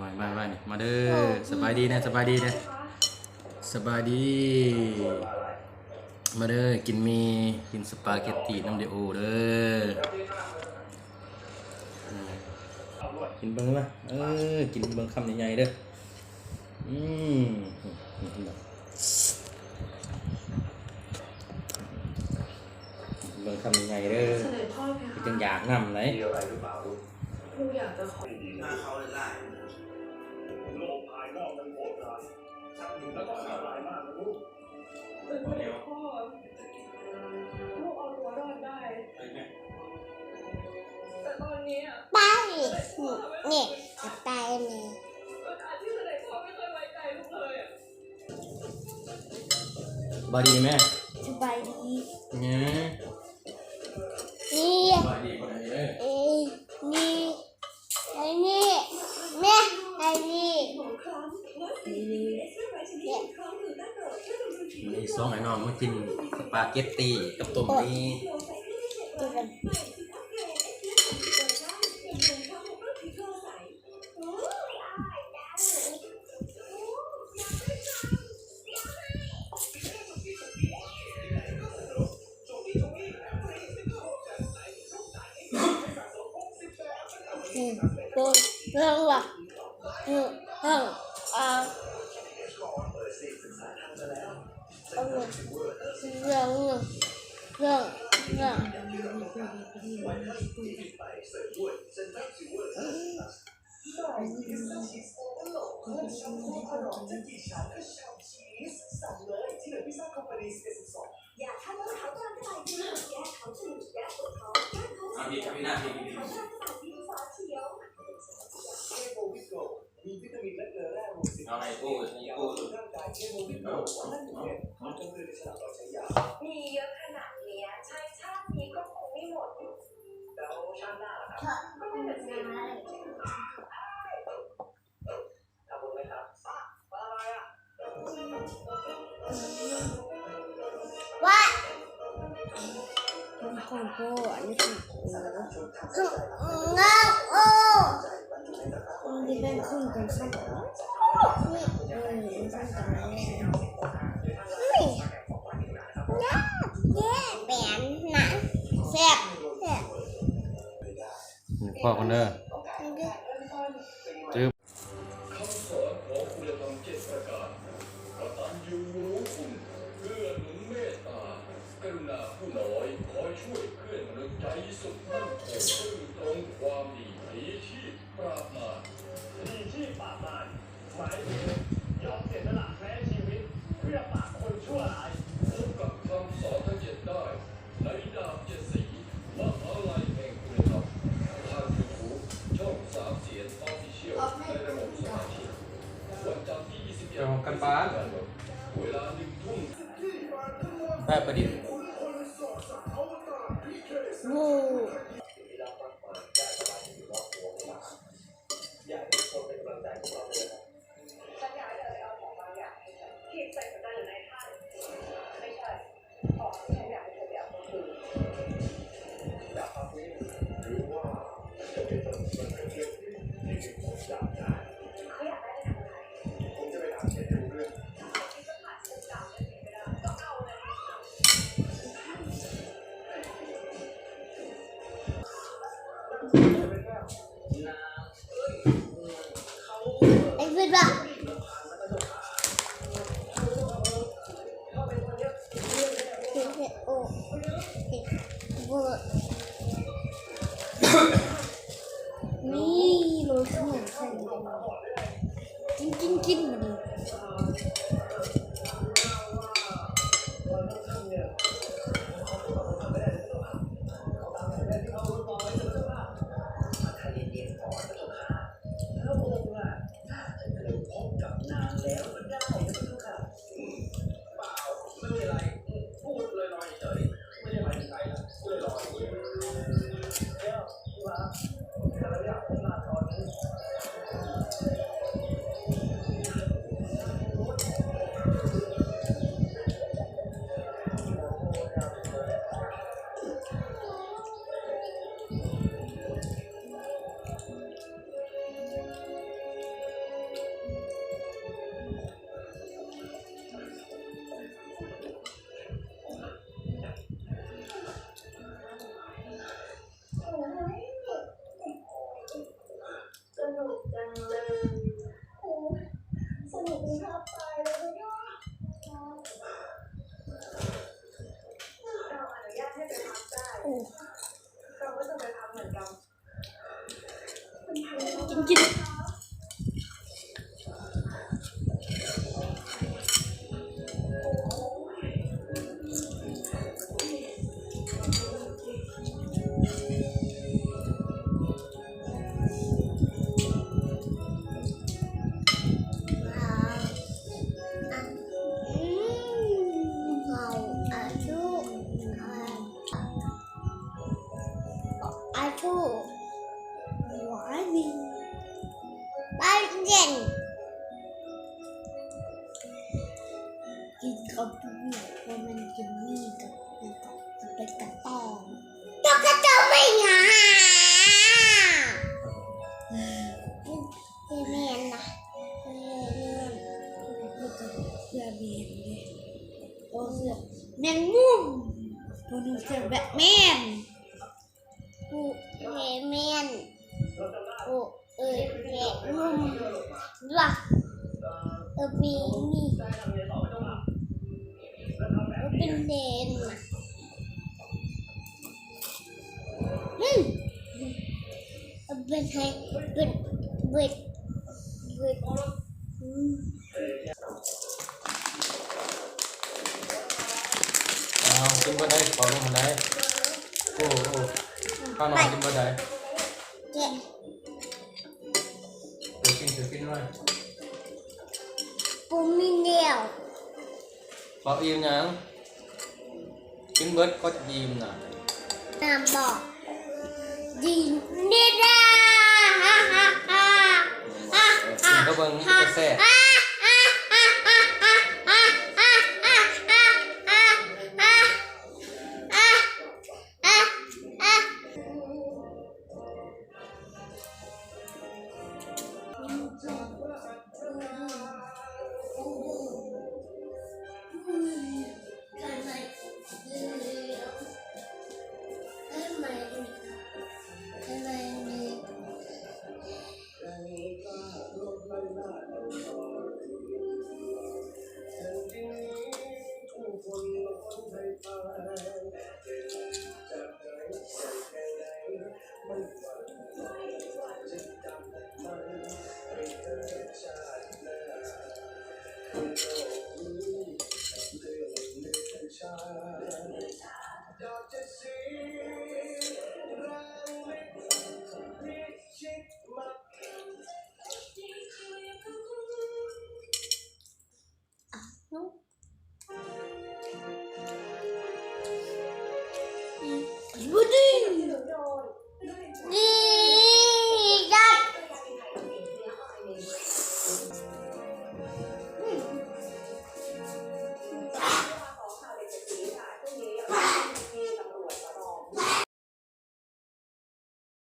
มามามานี่มาเด้อสบายดีนะสบายดีนะสบายดี มาเด้อกินหมีกินสปาเกตตีน้ำเดโอเด้ออืมกินเบิ้งไหมเออกินเบิ้งคำใหญ่ๆเด้ออืมเบิ้งคำใหญ่ๆเด้อเสนอพ่อไหมคือคะจังอยากนำเลยมีอะไรหรือเปล่าลูกลูกอยากจะขอ แล้วก็อันตรายมากนะลูกเป็นไปได้พ่อลูกเอาตัวรอดได้ แต่ตอนนี้อะไปนี่จะไปนี่เวลาที่เสนอพ่อไม่เคยไว้ใจลูกเลยอะบายดีไหมสบายดีเนี่ย นี่ บายดีคนไหนเด้อ เอ้ยนี่ไอ้นี่แม่ไอ้นี่เนี่ย มีสองไอ้น้องมากินสปาเกตตีกับต้มนี้ดูกันอืม เอาเรื่องเรื่องเรื่องเรื่องเอาดีครับพี่นาพี่มี คือเยอะขนาดเนี้ยใช้ชาตินี้ก็คงไม่หมด แล้วชาติหน้าล่ะครับก็ไม่เหมือนกันทำบุญไหมครับอะไรอะว่าเป็นคนโก้อันนี้คือเงาโอ้ดีเป็นคุณกันสักนี่ อเป็นสักกันแล้วนี่น่าแย่แบนนะแซ่บแซ่บพ่อคนเด้อคำสอนของคุณธรรมเจ็ดประการกตัญญูรู้คุณเกื้อหนุนเมตตากรุณาผู้น้อยคอยช่วยเพื่อนมนุษย์ใจสุดมั่นคง เชียลในระบบสมาชิกวันจันทร์ที่21เจ้าของกันป้านเวลาหนึ่งทุ่มแบบประดิษฐ์วู Gracias. 不会出来打野 นกินว้า วอะอืมเอาอาชูอะอาชูหวานมีบ้านเย็นกินกับมีเพราะมันกินมีกับมันก็จะเป็นกระตองตกกระตองไม่หาพี่เมียนนะพี่เมียนพูดกับเสื้อเมียนเลยโอ้เสื้อแมงมุมตัวนึงเสื้อแบทแม ล่ะเออปีนี่เออเป็นเดนน่ะอืมเออเป็นไงเป็นเบ็ดเบ็ดอืมเอากินบ่ได้ขอลงมาได้โอ้โอ้ข้าวหนอนกินบ่ได้ บอกอิ่มยังกินเบิดก็ยิ้มน่ะน้ำบอกดีเด้อฮ่าฮ่าฮ่าฮ่ากินก็เบิ่งมันก็แซ่บฮ่า